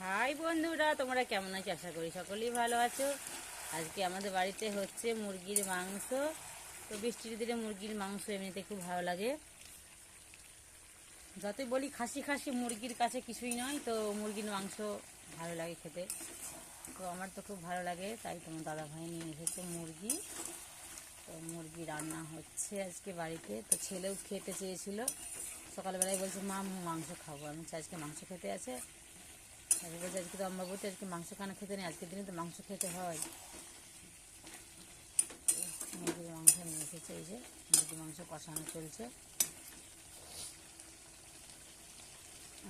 High বন্ধুরা, তোমরা কেমন আছো? আশা করি সকলেই ভালো আছো। আজকে আমাদের বাড়িতে হচ্ছে মুরগির মাংস। তো বৃষ্টির দিনে মুরগির মাংস এমনিতে খুব ভালো লাগে। যতই বলি খাসি খাসি, মুরগির কাছে কিছুই নয়, তো মুরগির মাংস ভালো লাগে খেতে। তো আমার তো খুব ভালো লাগে, তাই তোমার দাদা ভাই নিয়ে এসেছে মুরগি। তো মুরগি রান্না হচ্ছে আজকে বাড়িতে। তো ছেলেও খেতে চেয়েছিল। সকালবেলায় বলছে, মা, মাংস খাব। আমি আজকে মাংস খেতে আছে? আজকে তো অম্বাবতী আজকে মাংস খানা খেতে নেই, আজকের দিনে তো মাংস খেতে হয়। মুরগির মাংস নিয়ে এসেছে, এই যে মুরগির মাংস কষানো চলছে।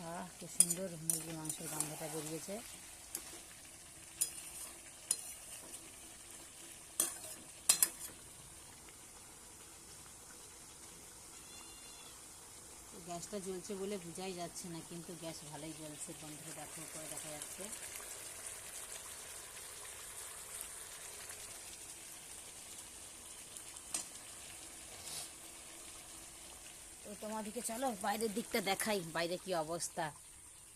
আহ, কি সুন্দর মুরগির মাংসের গন্ধটা বেরিয়েছে তো গ্যাসটা জ্বলছে বলে বোঝাই যাচ্ছে না, কিন্তু গ্যাস ভালোই জ্বলছে। বন্ধুরা, দেখো করে দেখা যাচ্ছে। তো তোমাদেরকে চলো, বাইরের দিকটা দেখাই, বাইরে কি অবস্থা,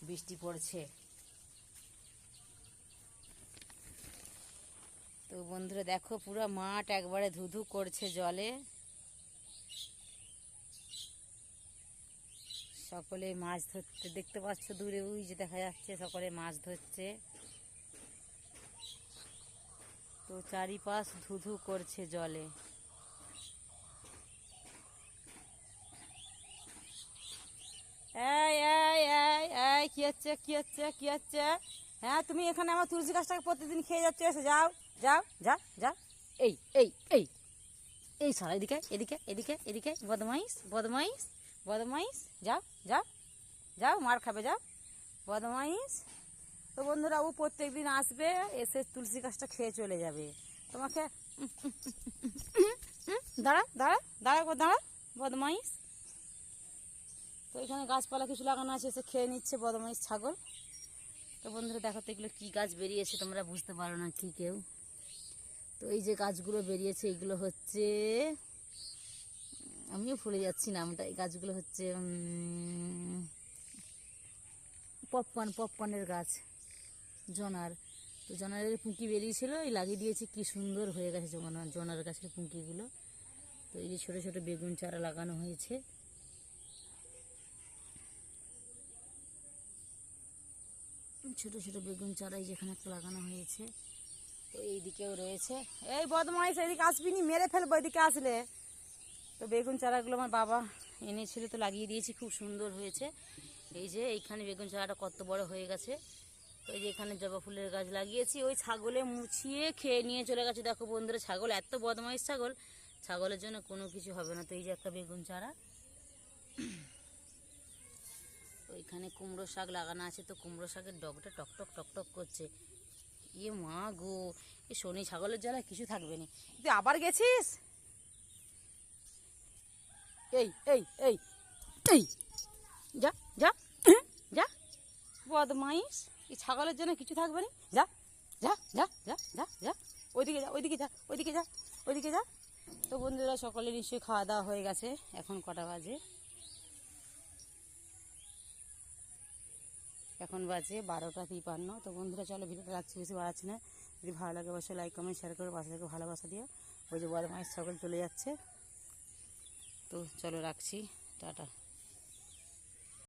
বৃষ্টি পড়ছে। তো বন্ধুরা, দেখো, পুরো মাঠ একবারে ধুধু করছে জলে। সকলে মাছ ধরতে দেখতে পাচ্ছ দূরে, ওই যে দেখা যাচ্ছে সকলে মাছ ধরছে। তো চারিপাশ ধুধু করছে জলে। এই এই কি হচ্ছে কি হচ্ছে কি হচ্ছে? হ্যাঁ তুমি এখানে আমার তুলসী গাছটাকে প্রতিদিন খেয়ে যাচ্ছ, এসে, যাও যাও যা যা এই এই এই এই, সারা এদিকে এদিকে এদিকে এদিকে, বদমাইশ বদমাইশ। বদমাইশ, যাও যাও যাও, মার খাবে, যাও। বদমাইশ। তো বন্ধুরা, ও প্রত্যেক দিন আসবে, এসে তুলসী গাছটা খেয়ে চলে যাবে। তোমাকে দাঁড়া দাঁড়া দাঁড়া দাঁড়া, বদমাইশ। তো এখানে গাছপালা কিছু লাগানো আছে, এসে খেয়ে নিচ্ছে বদমাইশ ছাগল। তো বন্ধুরা, দেখো তো এগুলো কী গাছ বেরিয়েছে, তোমরা বুঝতে পারো না কি কেউ। তো এই যে গাছগুলো বেরিয়েছে, এগুলো হচ্ছে আমিও ভুলে যাচ্ছি নামটা এই গাছগুলো হচ্ছে পপকর্ন, পপকর্নের গাছ, জনার। তো জনারের পুঁকি বেরিয়েছিল, এই লাগিয়ে দিয়েছি, কি সুন্দর হয়ে গেছে জনার জনার গাছের পুঁকিগুলো। তো এই যে ছোটো ছোটো বেগুন চারা লাগানো হয়েছে। ছোট ছোট বেগুন চারাই যেখানে একটা লাগানো হয়েছে। তো এইদিকেও রয়েছে। এই বদমাইশ এদিকে আসবি নি মেরে ফেলব এদিকে আসলে। তো বেগুন চারাগুলো আমার বাবা এনেছিল তো লাগিয়ে দিয়েছি, খুব সুন্দর হয়েছে। এই যে এইখানে বেগুন চারাটা কত বড় হয়ে গেছে। এই যে এখানে জবা ফুলের গাছ লাগিয়েছি, ওই ছাগলে মুছিয়ে খেয়ে নিয়ে চলে গেছে। দেখো বন্ধুরা, ছাগল এত বদমাইশ ছাগল, ছাগলের জন্য কোনো কিছু হবে না। তো এই যে একটা বেগুন চারা। ওইখানে কুমড়ো শাক লাগানো আছে, তো কুমড়ো শাকের ডগটা টকটক টকটক করছে। ইয়ে মা গো, এ শনি ছাগলের জ্বালায় কিছু থাকবে না। তুই আবার গেছিস? এই এই এই এই, যা যা যা, বদমাইশ। এই ছাগলের জন্য কিছু থাকবে না। যা যা যা যা যা যা, ওইদিকে যা ওইদিকে যা ওইদিকে যা ওইদিকে যা। তো বন্ধুরা, সকলে নিশ্চয়ই খাওয়া দাওয়া হয়ে গেছে। এখন কটা বাজে? এখন বাজে বারোটা তিপান্ন। তো বন্ধুরা, চলো ভিডিওটা রাখছি বেশি বাড়াচ্ছি না। যদি ভালো লাগে, অবশ্যই লাইক কমেন্ট শেয়ার করে, পাশে থেকে ভালোবাসা দিও। ওই যে বদমাইশ সকল চলে যাচ্ছে। তো চলো রাখছি টাটা।